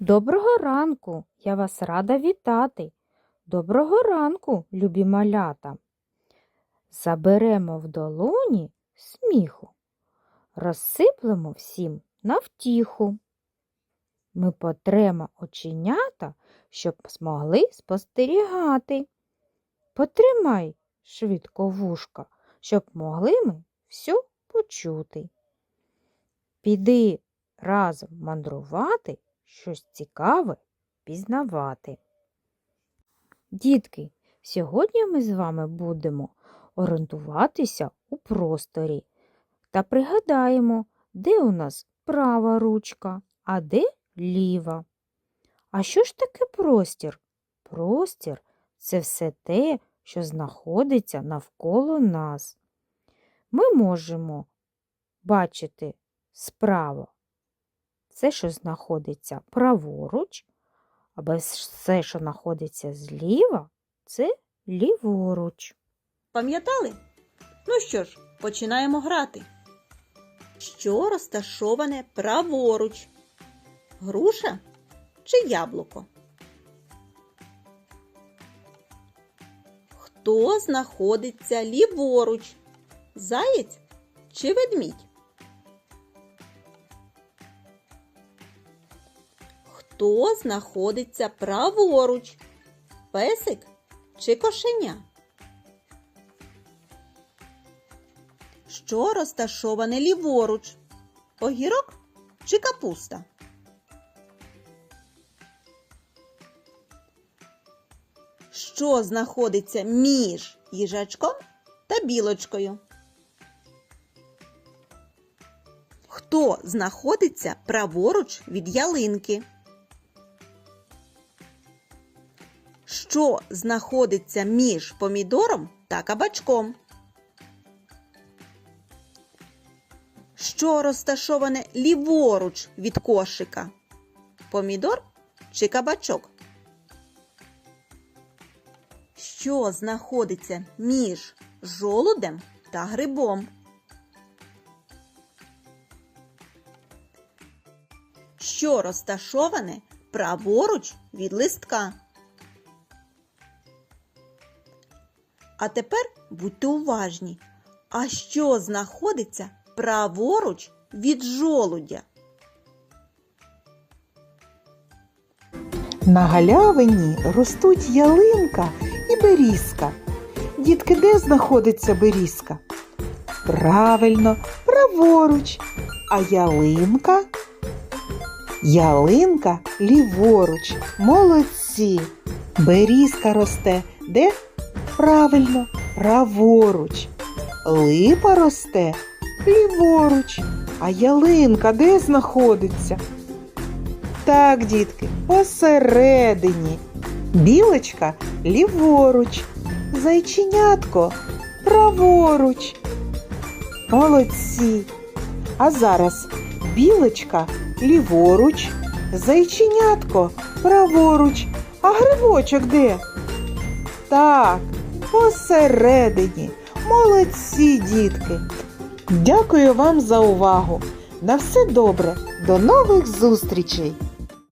Доброго ранку, я вас рада вітати. Доброго ранку, любі малята. Заберемо в долоні сміху, розсиплемо всім на втіху. Ми потремо оченята, щоб змогли спостерігати. Потримай швидко вушка, щоб могли ми все почути. Піди разом мандрувати, щось цікаве пізнавати. Дітки, сьогодні ми з вами будемо орієнтуватися у просторі та пригадаємо, де у нас права ручка, а де ліва. А що ж таке простір? Простір це все те, що знаходиться навколо нас. Ми можемо бачити справа все, що знаходиться праворуч, або все, що знаходиться зліва, це ліворуч. Пам'ятали? Ну що ж, починаємо грати. Що розташоване праворуч? Груша чи яблуко? Хто знаходиться ліворуч? Заєць чи ведмідь? Хто знаходиться праворуч? Песик чи кошеня? Що розташоване ліворуч? Огірок чи капуста? Що знаходиться між їжачком та білочкою? Хто знаходиться праворуч від ялинки? Що знаходиться між помідором та кабачком? Що розташоване ліворуч від кошика? Помідор чи кабачок? Що знаходиться між жолудем та грибом? Що розташоване праворуч від листка? А тепер будьте уважні. А що знаходиться праворуч від жолудя? На галявині ростуть ялинка і берізка. Дітки, де знаходиться берізка? Правильно, праворуч. А ялинка? Ялинка ліворуч. Молодці. Берізка росте де? Правильно, праворуч. Липа росте ліворуч. А ялинка де знаходиться? Так, дітки, посередині. Білочка ліворуч, зайченятко праворуч. Молодці. А зараз білочка ліворуч, зайченятко праворуч. А грибочок де? Так, посередині. Молодці, дітки. Дякую вам за увагу. На все добре. До нових зустрічей!